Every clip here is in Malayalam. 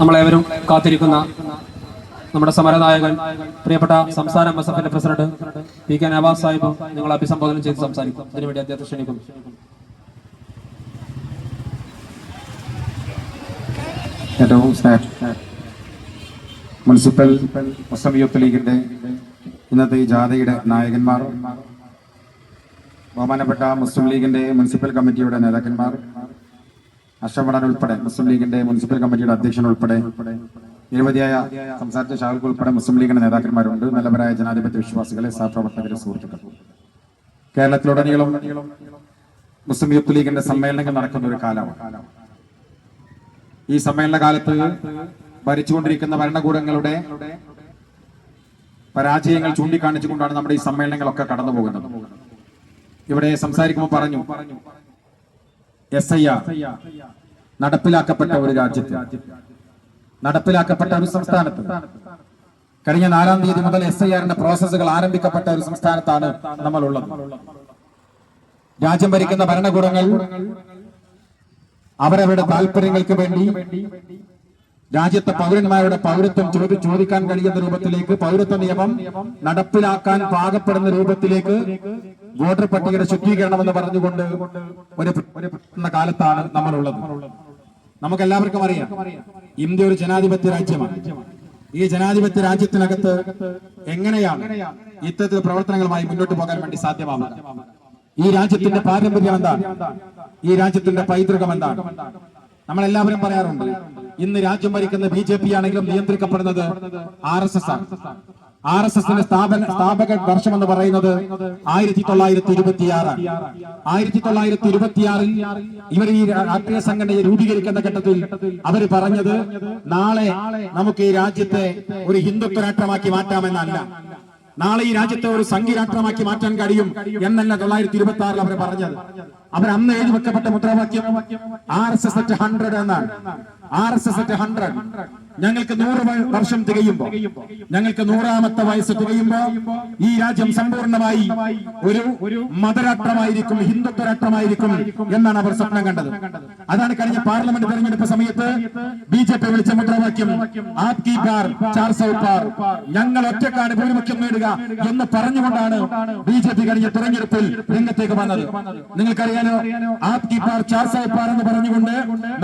നമ്മളേവരും കാത്തിരിക്കുന്ന നമ്മുടെ സമരനായകൻ പ്രിയപ്പെട്ട സംസ്ഥാന M president P K Navas sahib നിങ്ങൾ അഭിസംബോധന ചെയ്ത് സംസാരിക്കും. അതിനുവേണ്ടി അദ്ദേഹത്തെ ക്ഷണിക്കുന്നു. ഏറ്റവും മുനിസിപ്പൽ മുസ്ലിം യൂത്ത് ലീഗിന്റെ ഇന്നത്തെ ഈ ജാഥയുടെ നായകന്മാർ ബഹുമാനപ്പെട്ട മുസ്ലിം ലീഗിന്റെ മുനിസിപ്പൽ കമ്മിറ്റിയുടെ നേതാക്കന്മാർ അഷമടൻ ഉൾപ്പെടെ മുസ്ലിം ലീഗിന്റെ മുനിസിപ്പൽ കമ്മിറ്റിയുടെ അധ്യക്ഷൻ ഉൾപ്പെടെ നിരവധിയായ സംസാരിച്ച ശാഖകൾ ഉൾപ്പെടെ മുസ്ലിം ലീഗിന്റെ നേതാക്കന്മാരുണ്ട്. നല്ലവരായ ജനാധിപത്യ വിശ്വാസികളെ സഹപ്രവർത്തകരെ സുഹൃത്തുക്കൾ. കേരളത്തിലുടനീളം മുസ്ലിം യൂത്ത് ലീഗിന്റെ സമ്മേളനങ്ങൾ നടക്കുന്ന ഒരു കാലമാണ്. ഈ സമ്മേളന കാലത്ത് ഭരിച്ചുകൊണ്ടിരിക്കുന്ന ഭരണകൂടങ്ങളുടെ പരാജയങ്ങൾ ചൂണ്ടിക്കാണിച്ചുകൊണ്ടാണ് നമ്മുടെ ഈ സമ്മേളനങ്ങളൊക്കെ കടന്നു പോകുന്നത് ഇവിടെ സംസാരിക്കുമ്പോൾ പറഞ്ഞു എസ് ഐ ആർ നടപ്പിലാക്കപ്പെട്ട ഒരു രാജ്യത്ത് നടപ്പിലാക്കപ്പെട്ട ഒരു സംസ്ഥാനത്ത്. കഴിഞ്ഞ നാലാം തീയതി മുതൽ എസ് ഐ ആറിന്റെ പ്രോസസ്സുകൾ ആരംഭിക്കപ്പെട്ട ഒരു സംസ്ഥാനത്താണ് നമ്മൾ ഉള്ളത് രാജ്യം ഭരിക്കുന്ന ഭരണകൂടങ്ങൾ അവരവരുടെ താല്പര്യങ്ങൾക്ക് വേണ്ടി രാജ്യത്തെ പൗരന്മാരുടെ പൗരത്വം ചോദി ചോദിക്കാൻ കഴിയുന്ന രൂപത്തിലേക്ക് പൗരത്വ നിയമം നടപ്പിലാക്കാൻ പാകപ്പെടുന്ന രൂപത്തിലേക്ക് വോട്ടർ പട്ടികയുടെ ശുദ്ധീകരണം എന്ന് പറഞ്ഞുകൊണ്ട് ഒരു കാലത്താണ് നമ്മളുള്ളത്. നമുക്ക് എല്ലാവർക്കും അറിയാം ഇന്ത്യ ഒരു ജനാധിപത്യ രാജ്യമാണ്. ഈ ജനാധിപത്യ രാജ്യത്തിനകത്ത് എങ്ങനെയാണ് ഇത്തരത്തിൽ പ്രവർത്തനങ്ങളുമായി മുന്നോട്ട് പോകാൻ വേണ്ടി സാധ്യമാവുക ഈ രാജ്യത്തിന്റെ പാരമ്പര്യം എന്താണ്? ഈ രാജ്യത്തിന്റെ പൈതൃകം എന്താണ്? നമ്മൾ എല്ലാവരും പറയാറുണ്ട് ഇന്ന് രാജ്യം ഭരിക്കുന്ന ബി ജെ പി ആണെങ്കിലും നിയന്ത്രിക്കപ്പെടുന്നത് ആർ എസ് എസ് ആണ്. ആർ എസ് എസിന്റെ സ്ഥാപന സ്ഥാപക വർഷം എന്ന് പറയുന്നത് ആയിരത്തി തൊള്ളായിരത്തി ഇരുപത്തിയാറാണ് ആയിരത്തി തൊള്ളായിരത്തി ഇരുപത്തിയാറിൽ ഇവർ ഈ രാഷ്ട്രീയ സംഘടനയെ രൂപീകരിക്കുന്ന ഘട്ടത്തിൽ അവർ പറഞ്ഞത് നാളെ നമുക്ക് ഈ രാജ്യത്തെ ഒരു ഹിന്ദുത്വ രാഷ്ട്രമാക്കി മാറ്റാമെന്നല്ല. നാളെ ഈ രാജ്യത്തെ ഒരു സംഘീരാഷ്ട്രമാക്കി മാറ്റാൻ കഴിയും എന്നല്ല തൊള്ളായിരത്തി ഇരുപത്തി ആറിൽ അവർ പറഞ്ഞത്. അവർ അന്ന് എഴുതി വെക്കപ്പെട്ട മുദ്രാവാക്യം R S S at hundred എന്നാണ്. R S S at hundred. ഞങ്ങൾക്ക് നൂറ് വർഷം തികയുമ്പോ ഞങ്ങൾക്ക് നൂറാമത്തെ വയസ്സ് തികയുമ്പോ ഈ രാജ്യം സമ്പൂർണമായി ഒരു ഒരു മതരാഷ്ട്രമായിരിക്കും ഹിന്ദുത്വ രാഷ്ട്രമായിരിക്കും എന്നാണ് അവർ സ്വപ്നം കണ്ടത്. അതാണ് കഴിഞ്ഞ പാർലമെന്റ് തെരഞ്ഞെടുപ്പ് സമയത്ത് ബി ജെ പി വിളിച്ച മുദ്രാവാക്യം. ആപ് കി പാർ ചാർ സൗ പാർ. ഞങ്ങൾ ഒറ്റക്കാണ് ഭൂരിപക്ഷം നേടുക എന്ന് പറഞ്ഞുകൊണ്ടാണ് ബി ജെ പി കഴിഞ്ഞ തെരഞ്ഞെടുപ്പിൽ രംഗത്തേക്ക് വന്നത്. നിങ്ങൾക്കറിയാലോ ആപ് കി പാർ ചാർ സൗ പാർ എന്ന് പറഞ്ഞുകൊണ്ട്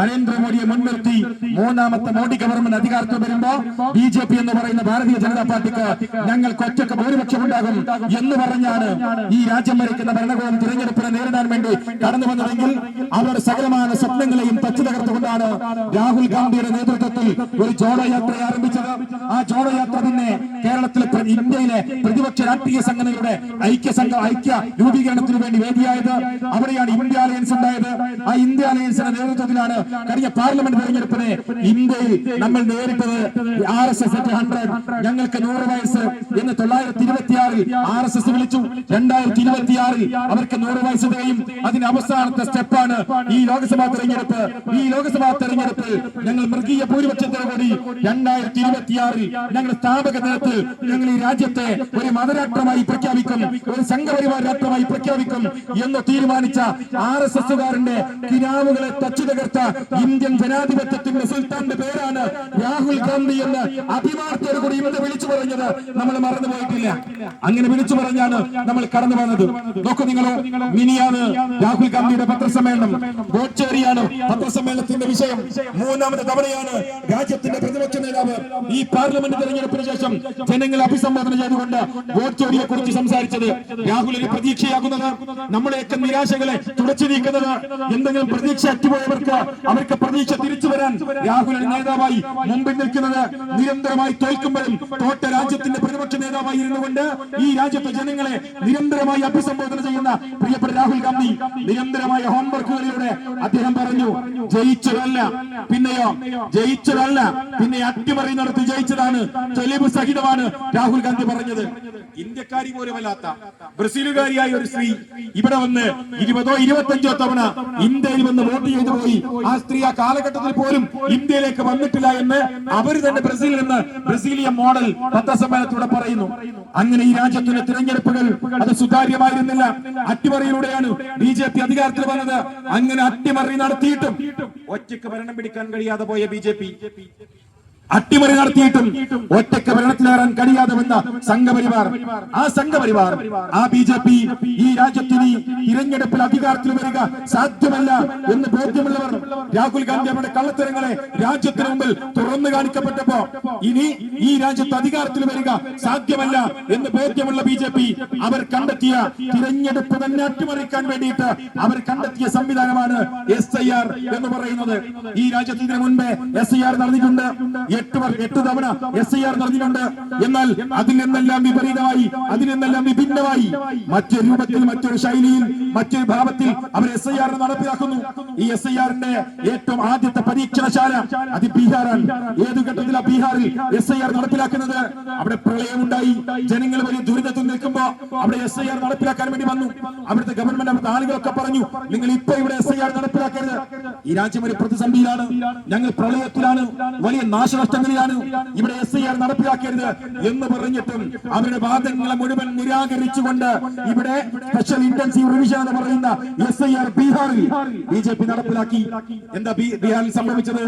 നരേന്ദ്രമോദിയെ മുൻനിർത്തി മൂന്നാമത്തെ മോഡി ഗവൺമെന്റ് അധികാരത്തിൽ വരുമ്പോ ബി ജെ പി എന്ന് പറയുന്ന ഭാരതീയ ജനതാ പാർട്ടിക്ക് ഞങ്ങൾക്ക് ഒറ്റയ്ക്ക് ഭൂരിപക്ഷം ഉണ്ടാകും എന്ന് പറഞ്ഞാണ് ഈ രാജ്യം ഭരിക്കുന്ന ഭരണകൂടം തിരഞ്ഞെടുപ്പിനെ നേരിടാൻ വേണ്ടി കടന്നു വന്നതെങ്കിൽ അവർ സകലമായ സ്വപ്നങ്ങളെയും തച്ചു തകർത്തുകൊണ്ടാണ് രാഹുൽ ഗാന്ധിയുടെ നേതൃത്വത്തിൽ ഒരു ജോഡോ യാത്ര ആരംഭിച്ചത്. ആ ജോഡോ യാത്ര പിന്നെ കേരളത്തിലെ ഇന്ത്യയിലെ പ്രതിപക്ഷ രാഷ്ട്രീയ സംഘടനകളുടെ ഐക്യ സംഘ ഐക്യ രൂപീകരണത്തിന് വേണ്ടി വേദിയായത് അവിടെയാണ് ഇന്ത്യ അലയൻസ് ഉണ്ടായത്. ആ ഇന്ത്യ അലയൻസിന്റെ നേതൃത്വത്തിലാണ് കഴിഞ്ഞ പാർലമെന്റ് തെരഞ്ഞെടുപ്പിനെ ഇന്ത്യയിൽ നമ്മൾ നേരിട്ടത്. R S S hundred. ഞങ്ങൾക്ക് നൂറ് വയസ്സ് എന്ന് തൊള്ളായിരത്തി ഇരുപത്തിയാറിൽ ആർ എസ് എസ് വിളിച്ചു. രണ്ടായിരത്തി ഇരുപത്തിയാറിൽ അവർക്ക് നൂറ് വയസ്സ് തികയും. അതിന് അവസാനത്തെ സ്റ്റെപ്പാണ് ഈ ലോക്സഭാ തെരഞ്ഞെടുപ്പ്. ഈ ലോക്സഭാ തെരഞ്ഞെടുപ്പിൽ ഞങ്ങൾ മൃഗീയ ഭൂരിപക്ഷത്തോടുകൂടി രണ്ടായിരത്തി ഇരുപത്തിയാറിൽ ഞങ്ങൾ സ്ഥാപക ദിനത്തിൽ ഞങ്ങൾ ഈ രാജ്യത്തെ ഒരു മതരാഷ്ട്രമായി പ്രഖ്യാപിക്കും ഒരു സംഘപരിവാർ രാഷ്ട്രമായി പ്രഖ്യാപിക്കും എന്ന് തീരുമാനിച്ച ആർ എസ് എസുകാരന്റെ കിനാവുകളെ തച്ചു തകർത്ത ഇന്ത്യൻ ജനാധിപത്യത്തിന്റെ സുൽത്താന്റെ പേരാണ് രാഹുൽ ഗാന്ധി എന്ന് അഭിമാനത്തോടു കൂടി ഇന്ന് വിളിച്ചു പറഞ്ഞത് നമ്മൾ മറന്നുപോയിട്ടില്ല അങ്ങനെ വിളിച്ചു പറഞ്ഞാണ് നമ്മൾ കടന്നു വന്നത്. നോക്കൂ നിങ്ങൾ മിനിയാണ് രാഹുൽ ഗാന്ധിയുടെ പത്രസമ്മേളനം ഗോഡ്ചേരിയാണ് പത്രസമ്മേളനത്തിന്റെ വിഷയം. മൂന്നാമത്തെ തവണയാണ് രാജ്യത്തിന്റെ പ്രതിപക്ഷ നേതാവ് ഈ പാർലമെന്റ് തെരഞ്ഞെടുപ്പിന് ശേഷം ജനങ്ങളെ അഭിസംബോധന ചെയ്തുകൊണ്ട് വോട്ട് ചോദിയെ കുറിച്ച് സംസാരിച്ചത് ഒരു പ്രതീക്ഷയാകുന്നത്. നമ്മളെയൊക്കെ നിരാശകളെ തുടച്ചു നീക്കുന്നത്. എന്തെങ്കിലും പ്രതീക്ഷ അറ്റുപോയവർക്ക് അവർക്ക് പ്രതീക്ഷ തിരിച്ചു വരാൻ രാഹുൽ നേതാവായി മുമ്പിൽ നിൽക്കുന്നത് നിരന്തരമായി തോൽക്കുമ്പോഴും തോട്ട രാജ്യത്തിന്റെ പ്രതിപക്ഷ നേതാവായി ഇരുന്നുകൊണ്ട് ഈ രാജ്യത്തെ ജനങ്ങളെ നിരന്തരമായി അഭിസംബോധന ചെയ്യുന്ന പ്രിയപ്പെട്ട രാഹുൽ ഗാന്ധി നിരന്തരമായ ഹോംവർക്കുകളിലൂടെ അദ്ദേഹം പറഞ്ഞു ജയിച്ചതല്ല പിന്നെയോ ജയിച്ചതല്ല പിന്നെ അട്ടിമറി നടത്തി ജയിച്ചതാണ് തെളിവ് സഹിതമാണ് രാഹുൽ ഗാന്ധി പറഞ്ഞത്. ഇന്ത്യക്കാരി പോലുമല്ലാത്ത ബ്രസീലുകാരിയായ ഒരു സ്ത്രീ ഇവിടെ വന്ന് ഇരുപതോ ഇരുപത്തഞ്ചോ തവണ ഇന്ത്യയിൽ വന്ന് വോട്ട് ചെയ്തു പോയി. ആ സ്ത്രീ ആ കാലഘട്ടത്തിൽ പോലും ഇന്ത്യയിലേക്ക് വന്നിട്ടില്ല എന്ന് അവർ തന്നെ ബ്രസീലിൽ നിന്ന് ബ്രസീലിയൻ മോഡൽ പത്രസമ്മേളനത്തിലൂടെ പറയുന്നു. അങ്ങനെ ഈ രാജ്യത്തിന്റെ തിരഞ്ഞെടുപ്പുകൾ അത് സുതാര്യമായിരുന്നില്ല. അട്ടിമറിയിലൂടെയാണ് ബി ജെ പി അധികാരത്തിൽ വന്നത്. അങ്ങനെ അട്ടിമറി നടത്തിയിട്ടും ഒറ്റയ്ക്ക് ഭരണം പിടിക്കാൻ കഴിയാതെ പോയ ബി ജെ പി. അട്ടിമറി നടത്തിയിട്ടും ഒറ്റയ്ക്ക് ഭരണത്തിലേറാൻ കഴിയാതെ വന്ന സംഘപരിവാർ. ആ സംഘപരിവാർ ആ ബി ജെ പി ഈ രാജ്യത്തിന് തിരഞ്ഞെടുപ്പിൽ അധികാരത്തിൽ വരിക സാധ്യമല്ല എന്ന് ബോധ്യമുള്ളവർ രാഹുൽ ഗാന്ധി അവരുടെ കള്ളത്തരങ്ങളെ രാജ്യത്തിന് മുമ്പിൽ തുറന്നു കാണിക്കപ്പെട്ടപ്പോ ഇനി ഈ രാജ്യത്ത് അധികാരത്തിൽ വരിക സാധ്യമല്ല എന്ന് ബോധ്യമുള്ള ബി ജെ പി അവർ കണ്ടെത്തിയ തിരഞ്ഞെടുപ്പ് തന്നെ അട്ടിമറിക്കാൻ വേണ്ടിയിട്ട് അവർ കണ്ടെത്തിയ സംവിധാനമാണ് എസ് ഐ ആർ എന്ന് പറയുന്നത്. ഈ രാജ്യത്തിന് മുൻപേ എസ് ഐ ആർ നടന്നിട്ടുണ്ട്. എട്ട് എട്ട് തവണ എസ് ഐ ആർ നടന്നിട്ടുണ്ട് എന്നാൽ അതിൽ നിന്നെല്ലാം വിപരീതമായി അതിൽ നിന്നെല്ലാം വിഭിന്നമായി മറ്റൊരു രൂപത്തിൽ മറ്റൊരു ശൈലിയിൽ മറ്റൊരു ഭാവത്തിൽ അവർ എസ് ഐ ആർ നടപ്പിലാക്കുന്നു. ഈ എസ് ഐ ആറിന്റെ ഏറ്റവും ആദ്യത്തെ പരീക്ഷണശാല അത് ബീഹാറാണ്. ഏത് ഘട്ടത്തിലാണ് ബീഹാറിൽ എസ് ഐ ആർ നടപ്പിലാക്കുന്നത്? അവിടെ പ്രളയമുണ്ടായി. ജനങ്ങൾ വലിയ ദുരിതത്തിൽ നിൽക്കുമ്പോ അവിടെ എസ് ഐ ആർ നടപ്പിലാക്കാൻ വേണ്ടി വന്നു. അവിടുത്തെ ഗവൺമെന്റ് അവിടുത്തെ ആളുകളൊക്കെ പറഞ്ഞു നിങ്ങൾ ഇപ്പൊ ഇവിടെ എസ് ഐ ആർ നടപ്പിലാക്കരുത്. ഈ രാജ്യം ഒരു പ്രതിസന്ധിയിലാണ്. ഞങ്ങൾ പ്രളയത്തിലാണ്. വലിയ നാശനഷ്ടങ്ങളിലാണ് ഇവിടെ എസ് ഐ ആർ നടപ്പിലാക്കരുത് എന്ന് പറഞ്ഞിട്ടും അവരുടെ വാദങ്ങളെ മുഴുവൻ നിരാകരിച്ചുകൊണ്ട് ഇവിടെ സ്പെഷ്യൽ ഇന്റൻസീവ് റിവിഷൻ എന്ന് പറയുന്ന എസ് ഐ ആർ ബീഹാറിൽ ബി ജെ പി നടപ്പിലാക്കി. എന്താ ബീഹാറിൽ സംഭവിച്ചത്?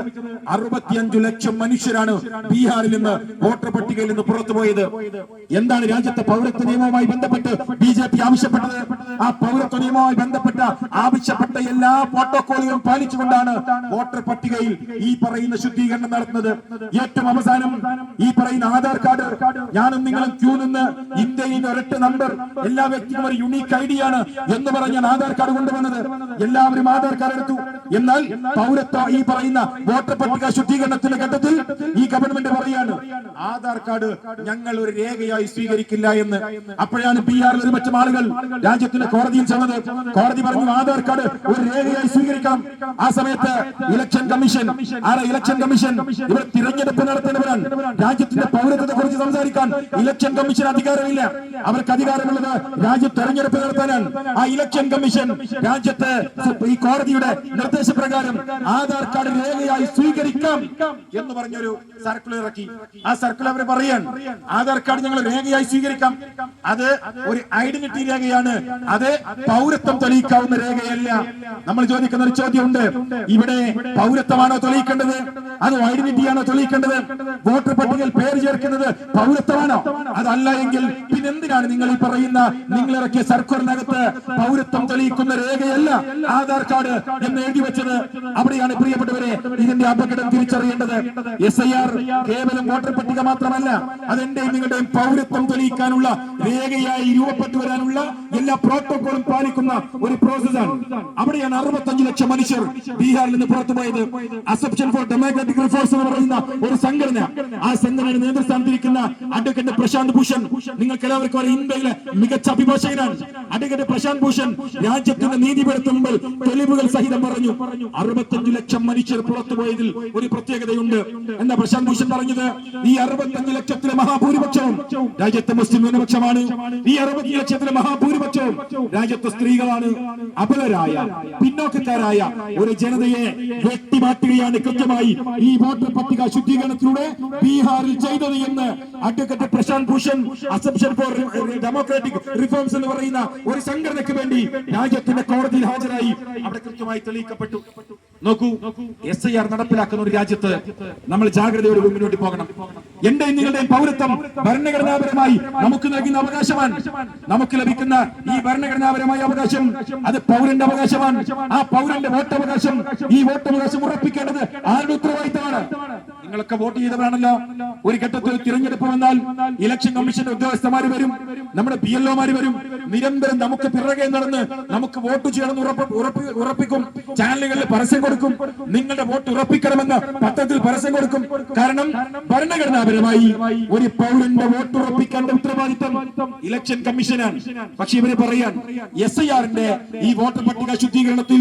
അറുപത്തിയഞ്ചു ലക്ഷം മനുഷ്യരാണ് ബീഹാറിൽ നിന്ന് വോട്ടർ പട്ടികയിൽ നിന്ന് പുറത്തുപോയത് എന്താണ് രാജ്യത്തെ പൗരത്വ നിയമവുമായി ബന്ധപ്പെട്ട് ബി ജെ പി ആവശ്യപ്പെട്ടത്? ആ പൗരത്വ നിയമവുമായി ബന്ധപ്പെട്ട ആവശ്യപ്പെട്ട എല്ലാ പ്രോട്ടോകോളുകളും പാലിച്ചുകൊണ്ടാണ് വോട്ടർ പട്ടികയിൽ ഈ പറയുന്ന ശുദ്ധീകരണം നടത്തുന്നത് ഏറ്റവും അവസാനം ഈ പറയുന്ന ആധാർ കാർഡ്. ഞാനും നിങ്ങളും ക്യൂ നിന്ന് ഇന്ത്യയിൽ ഒരൊറ്റ നമ്പർ എല്ലാ വ്യക്തിക്കും ഒരു യുണീക്ക് ഐ ഡി ആണ് എന്ന് പറഞ്ഞാണ് ആധാർ കാർഡ് കൊണ്ടുവന്നത്. എല്ലാവരും ആധാർ കാർഡ് എടുത്തു. എന്നാൽ പൗരത്വ ഈ പറയുന്ന വോട്ടർ പട്ടിക ശുദ്ധീകരണത്തിന്റെ ഘട്ടത്തിൽ ഈ ഗവൺമെന്റ് പറയാണ് ആധാർ കാർഡ് ഞങ്ങൾ ഒരു രേഖയായി സ്വീകരിക്കില്ല എന്ന്. അപ്പോഴാണ് ബി ഒരു മറ്റും ആളുകൾ രാജ്യത്തിന്റെ കോടതിയിൽ ചെന്നത്. കോടതി പറഞ്ഞു ആധാർ കാർഡ് ഒരു രേഖയായി സ്വീകരിക്കണം. ആ സമയത്ത് ഇലക്ഷൻ കമ്മീഷൻ ആരെ ഇലക്ഷൻ കമ്മീഷൻ ഇവർ തിരഞ്ഞെടുപ്പ് നടത്തുന്നവരാണ് രാജ്യത്തിന്റെ പൗരത്വത്തെ കുറിച്ച് സംസാരിക്കാൻ ഇലക്ഷൻ കമ്മീഷൻ അധികാരമില്ല. അവർക്ക് അധികാരമുള്ളത് രാജ്യ തെരഞ്ഞെടുപ്പ് നടത്താനാണ്. ആ ഇലക്ഷൻ കമ്മീഷൻ രാജ്യത്ത് ഈ കോടതിയുടെ നിർദ്ദേശപ്രകാരം ആധാർ കാർഡ് രേഖയായി സ്വീകരിക്കാം എന്ന് പറഞ്ഞൊരു സർക്കുലർ ഇറക്കി. ആ സർക്കുലർ അവർ പറയാൻ ആധാർ കാർഡ് ഞങ്ങൾ രേഖയായി സ്വീകരിക്കാം. അത് ഒരു ഐഡന്റിറ്റി രേഖയാണ്. അത് പൗരത്വം തെളിയിക്കാവുന്ന രേഖയല്ല. നമ്മൾ ചോദിക്കുന്ന ഒരു ചോദ്യമുണ്ട്. ഇവിടെ പൗരത്വമാണോ തെളിയിക്കേണ്ടത്? അത് ഐഡന്റിറ്റിയാണോ തെളിയിക്കേണ്ടത്? വോട്ടർ പട്ടികയിൽ പേര് ചേർക്കുന്നത് പൗരത്വമാണോ? അതല്ല എങ്കിൽ പിന്നെ എന്തിനാണ് നിങ്ങൾ ഈ പറയുന്ന നിങ്ങൾ ഇറക്കിയ സർക്കാരിനകത്ത് പൗരത്വം തെളിയിക്കുന്ന രേഖയല്ല ആധാർ കാർഡ് എന്ന് എഴുതി വെച്ചത്. അവിടെയാണ് പ്രിയപ്പെട്ടവരെ ഇതിന്റെ അപകടം തിരിച്ചറിയേണ്ടത്. എസ് ഐ ആർ കേവലം വോട്ടർ പട്ടിക മാത്രമല്ല അതെന്റെയും നിങ്ങളുടെയും പൗരത്വം തെളിയിക്കാനുള്ള രേഖയായി രൂപപ്പെട്ടു വരാനുള്ള എല്ലാ പ്രോട്ടോകോളും പാലിക്കുന്ന ഒരു പ്രോസസ്സാണ് അവിടെയാണ് അറുപത്തഞ്ച് ലക്ഷം മനുഷ്യർ ബീഹാറിൽ നിന്ന് പുറത്തുപോയത് അസപ്ഷൻ ഫോർ ഡെമോക്രാറ്റിക് റിഫോഴ്സ് എന്ന് പറയുന്ന ഒരു സംഘടന. ആ സംഘടനയുടെ നേതൃസ്ഥാനത്തിരിക്കുന്ന അഡ്വക്കേറ്റ് പ്രശാന്ത് ഭൂഷൺ നിങ്ങൾക്ക് എല്ലാവർക്കും അറിയാം ഇന്ത്യയിലെ മികച്ച അഭിഭാഷകനാണ്. അഡ്വക്കേറ്റ് പ്രശാന്ത് ഭൂഷൺ രാജ്യത്തിന്റെ നീതിപീഠത്തിന് മുമ്പിൽ തെളിവുകൾ സഹിതം പറഞ്ഞു. അറുപത്തഞ്ച് ലക്ഷം മനുഷ്യർ പുറത്തു പോയതിൽ ഒരു പ്രത്യേകതയുണ്ട്. എന്താ പ്രശാന്ത് ഭൂഷൺ പറഞ്ഞത്? ഈ അറുപത്തഞ്ച് ലക്ഷത്തിലെ മഹാഭൂരിപക്ഷവും രാജ്യത്തെ മുസ്ലിം ന്യൂനപക്ഷമാണ്. ഈ അറുപത്തി ലക്ഷത്തിലെ മഹാഭൂരിപക്ഷവും രാജ്യത്തെ സ്ത്രീകളാണ്. അബലരായ പിന്നോക്കക്കാരായ ഒരു ജനതയെ വെട്ടിമാറ്റുകയാണ് കൃത്യമായി ഈ വോട്ടർ പട്ടിക ശുദ്ധീകരണത്തിലൂടെ ബീഹാറിൽ ചെയ്തത് എന്ന് advocate Prashant Bhushan association for democratic reforms എന്ന് പറയുന്ന ഒരു സംഘടനയ്ക്ക് വേണ്ടി രാജ്യത്തിന്റെ കോടതിയിൽ ഹാജരായി. അവിടെ കൃത്യമായി തെളിയിക്കപ്പെട്ടു. നോക്കൂ എസ് ഐ ആർ നടപ്പിലാക്കുന്ന ഒരു രാജ്യത്ത് നമ്മൾ ജാഗ്രതയോടെ മുന്നോട്ട് പോകണം. എന്റെ നിങ്ങളുടെയും പൗരത്വം ഭരണഘടനാപരമായി നമുക്ക് നൽകുന്ന അവകാശമാണ്. നമുക്ക് ലഭിക്കുന്ന ഈ ഭരണഘടനാപരമായ അവകാശം അത് പൗരന്റെ അവകാശമാണ്. ആ പൗരന്റെ വോട്ടവകാശം ഈ വോട്ടവകാശം ഉറപ്പിക്കേണ്ടത് ആരുടെ ഉത്തരവാദിത്തമാണ്? നിങ്ങളൊക്കെ വോട്ട് ചെയ്തവരാണല്ലോ. ഒരു ഘട്ടത്തിൽ തിരഞ്ഞെടുപ്പ് വന്നാൽ ഇലക്ഷൻ കമ്മീഷന്റെ ഉദ്യോഗസ്ഥന്മാർ വരും നമ്മുടെ പി എൽ വരും. നിരന്തരം നമുക്ക് പിറകെ നടന്ന് നമുക്ക് വോട്ട് ചെയ്യണമെന്ന് ഉറപ്പ് ഉറപ്പ് ഉറപ്പിക്കും. ചാനലുകളിൽ പരസ്യം കൊടുക്കും. നിങ്ങളുടെ വോട്ട് ഉറപ്പിക്കണമെന്ന് പത്രത്തിൽ പരസ്യം കൊടുക്കും. കാരണം ഭരണഘടനാപരമായി ഒരു പൗരന്റെ വോട്ട് ഉറപ്പിക്കേണ്ട ഉത്തരവാദിത്തം ഇലക്ഷൻ കമ്മീഷനാണ്. പക്ഷെ ഇവർ പറയാൻ എസ് ഐ ആറിന്റെ ഈ വോട്ടർ പട്ടിക ശുദ്ധീകരണത്തിൽ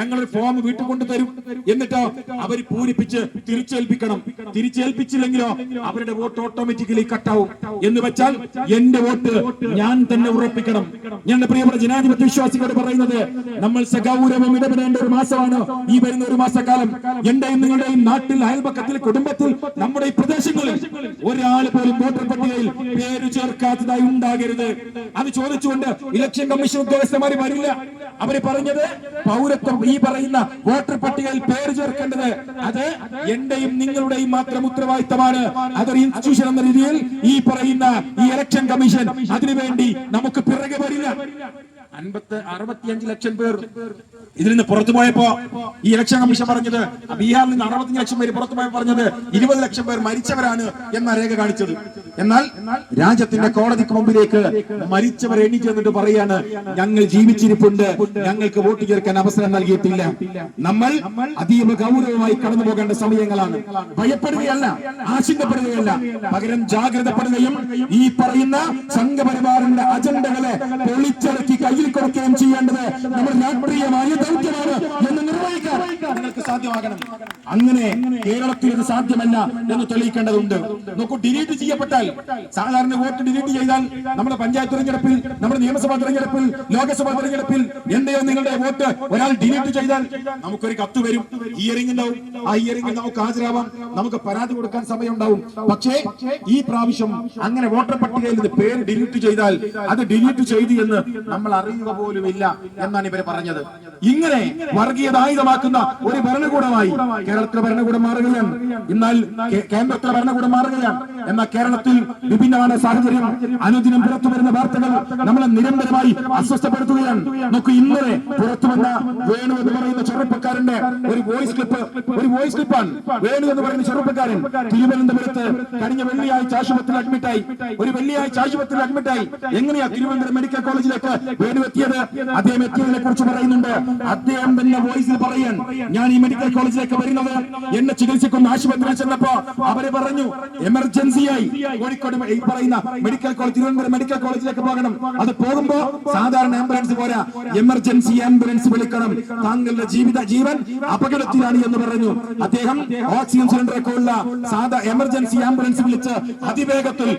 ഞങ്ങൾ ഫോം വീട്ടിൽ കൊണ്ട് തരും എന്നിട്ട് അവർ പൂരിപ്പിച്ച് തിരിച്ചേൽപ്പിക്കണം. തിരിച്ചേൽപ്പിച്ചില്ലെങ്കിലോ അവരുടെ വോട്ട് ഓട്ടോമാറ്റിക്കലി കട്ടാവും എന്ന് വെച്ചാൽ എന്റെ വോട്ട് ഞാൻ തന്നെ ഉറപ്പിക്കണം. ഞങ്ങളുടെ പ്രിയപ്പെട്ട ജനാധിപത്യ വിശ്വാസികളോട് പറയുന്നത് നമ്മൾ സഗൗരവം ഇടപെടേണ്ട ഒരു മാസമാണ്. ഈ വരുന്ന ഒരു മാസക്കാലം എന്റെയും നിങ്ങളുടെയും നാട്ടിൽ അയൽപക്കത്തിൽ കുടുംബത്തിൽ നമ്മുടെ ഈ പ്രദേശങ്ങളിൽ ഒരാൾ പോലും വോട്ടർ പട്ടികയിൽ പേര് ചേർക്കാത്തതായി ഉണ്ടാകരുത്. അത് ചോദിച്ചുകൊണ്ട് ഇലക്ഷൻ കമ്മീഷൻ ഉദ്യോഗസ്ഥന്മാർ വരില്ല. അവർ പറഞ്ഞത് പൗരത്വം ഈ പറയുന്ന വോട്ടർ പട്ടികയിൽ പേര് ചേർക്കേണ്ടത് അത് എന്റെയും നിങ്ങളുടെയും മാത്രം ഉത്തരവാദിത്തമാണ്. അതൊരു ഇൻസ്റ്റിറ്റ്യൂഷൻ എന്ന രീതിയിൽ ഈ പറയുന്ന ഈ ഇലക്ഷൻ കമ്മീഷൻ അതിനുവേണ്ടി നമുക്ക് പിറകെ വരില്ല. അൻപത്തി അറുപത്തിയഞ്ച് ലക്ഷം പേർ ഇതിൽ നിന്ന് പുറത്തു പോയപ്പോ ഈ ഇലക്ഷൻ കമ്മീഷൻ പറഞ്ഞത് ബീഹാറിൽ നിന്ന് അറുപത്തഞ്ച് ലക്ഷം പേര് പുറത്തു പോയി പറഞ്ഞത് ഇരുപത് ലക്ഷം പേർ മരിച്ചവരാണ് എന്ന രേഖ കാണിച്ചത്. എന്നാൽ രാജ്യത്തിന്റെ കോടതിക്ക് മുമ്പിലേക്ക് മരിച്ചവർ എണ്ണി ചെന്നിട്ട് പറയാണ് ഞങ്ങൾ ജീവിച്ചിരിപ്പുണ്ട് ഞങ്ങൾക്ക് വോട്ട് ചേർക്കാൻ അവസരം നൽകിയിട്ടില്ല. നമ്മൾ അതീവ ഗൗരവമായി കടന്നു പോകേണ്ട സമയങ്ങളാണ്. ഭയപ്പെടുകയല്ല ആശങ്കപ്പെടുകയല്ല. പകരം ജാഗ്രതപ്പെടുകയും ഈ പറയുന്ന സംഘപരിവാറിന്റെ അജണ്ടകളെ പൊളിച്ചടക്കി കയ്യിൽ കൊടുക്കുകയും ചെയ്യേണ്ടത് നമ്മൾ രാഷ്ട്രീയമായ ദൗത്യമാണ് എന്ന് നിർവഹിക്കാൻ നിങ്ങൾക്ക് സാധ്യമാകണം. അങ്ങനെ കേരളത്തിൽ ഇത് സാധ്യമല്ല എന്ന് തെളിയിക്കേണ്ടതുണ്ട്. നോക്കൂ ഡിലീറ്റ് ചെയ്യപ്പെട്ടാൽ സാധാരണ വോട്ട് ഡിലീറ്റ് ചെയ്താൽ നമ്മുടെ പഞ്ചായത്ത് തിരഞ്ഞെടുപ്പിൽ നമ്മുടെ നിയമസഭാ തിരഞ്ഞെടുപ്പിൽ ലോക്സഭാ തിരഞ്ഞെടുപ്പിൽ എന്റെയോ നിങ്ങളുടെ വോട്ട് ഒരാൾ ഡിലീറ്റ് ചെയ്താൽ നമുക്കൊരു കത്ത് വരും. ഹിയറിംഗ് ഉണ്ടാവും. ആ ഹിയറിംഗിൽ നമുക്ക് ഹാജരാവാം. നമുക്ക് പരാതി കൊടുക്കാൻ സമയം ഉണ്ടാവും പക്ഷേ ഈ പ്രാവശ്യം അങ്ങനെ വോട്ടർ പട്ടികയിൽ നിന്ന് പേര് ഡിലീറ്റ് ചെയ്താൽ അത് ഡിലീറ്റ് ചെയ്തു എന്ന് നമ്മൾ അറിയുക പോലും ഇല്ല എന്നാണ് ഇവർ പറഞ്ഞത്. ഇങ്ങനെ വർഗീയത ആയുധമാക്കുന്ന ഒരു ഭരണകൂടമായി കേരളത്തിലെ ഭരണകൂടം മാറുകയാണ്. എന്നാൽ കേന്ദ്രത്തിലെ ഭരണകൂടം മാറുകയാണ്. എന്നാൽ കേരളത്തിൽ വിഭിന്നമായ സാഹചര്യം അനുദിനം പുറത്തു വരുന്ന വാർത്തകൾ നമ്മളെ നിരന്തരമായി അസ്വസ്ഥപ്പെടുത്തുകയാണ്. നമുക്ക് ഇന്നലെ പുറത്തു വന്ന വേണു എന്ന് പറയുന്ന ചെറുപ്പക്കാരന്റെ ഒരു വോയിസ് ക്ലിപ്പ് ഒരു വോയിസ് ക്ലിപ്പാണ് വേണു എന്ന് പറയുന്ന ചെറുപ്പക്കാരൻ തിരുവനന്തപുരത്ത് കഴിഞ്ഞ വെള്ളിയാഴ്ച ആശുപത്രിയിൽ അഡ്മിറ്റായി ഒരു വെള്ളിയാഴ്ച ആശുപത്രിയിൽ അഡ്മിറ്റായി എങ്ങനെയാ തിരുവനന്തപുരം മെഡിക്കൽ കോളേജിലേക്ക് വേണു എത്തിയത്? അദ്ദേഹം എത്തിയതിനെ കുറിച്ച് പറയുന്നുണ്ട്. അദ്ദേഹം തന്നെ വോയിസിൽ പറയാൻ ഞാൻ ഈ മെഡിക്കൽ കോളേജിലേക്ക് വരുന്നത് എന്നെ ചികിത്സിക്കുന്ന ആശുപത്രിയിൽ ചെന്നപ്പോ അവർ പറഞ്ഞു എമർജൻസിയായി കോഴിക്കോട് ഈ പറയുന്ന മെഡിക്കൽ കോളേജ് തിരുവനന്തപുരം മെഡിക്കൽ കോളേജിലേക്ക് പോകണം. അത് പോകുമ്പോ സാധാരണ ആംബുലൻസ് പോരാ. എമർജൻസി ആംബുലൻസ് വിളിക്കണം. താങ്കളുടെ ജീവിത ജീവൻ അപകടത്തിലാണ് എന്ന് പറഞ്ഞു. അദ്ദേഹം ഓക്സിജൻ സിലിണ്ടർ ഒക്കെ ഉള്ള സാധാ എമർജൻസി ആംബുലൻസ് വിളിച്ച് അതിവേഗത്തിൽ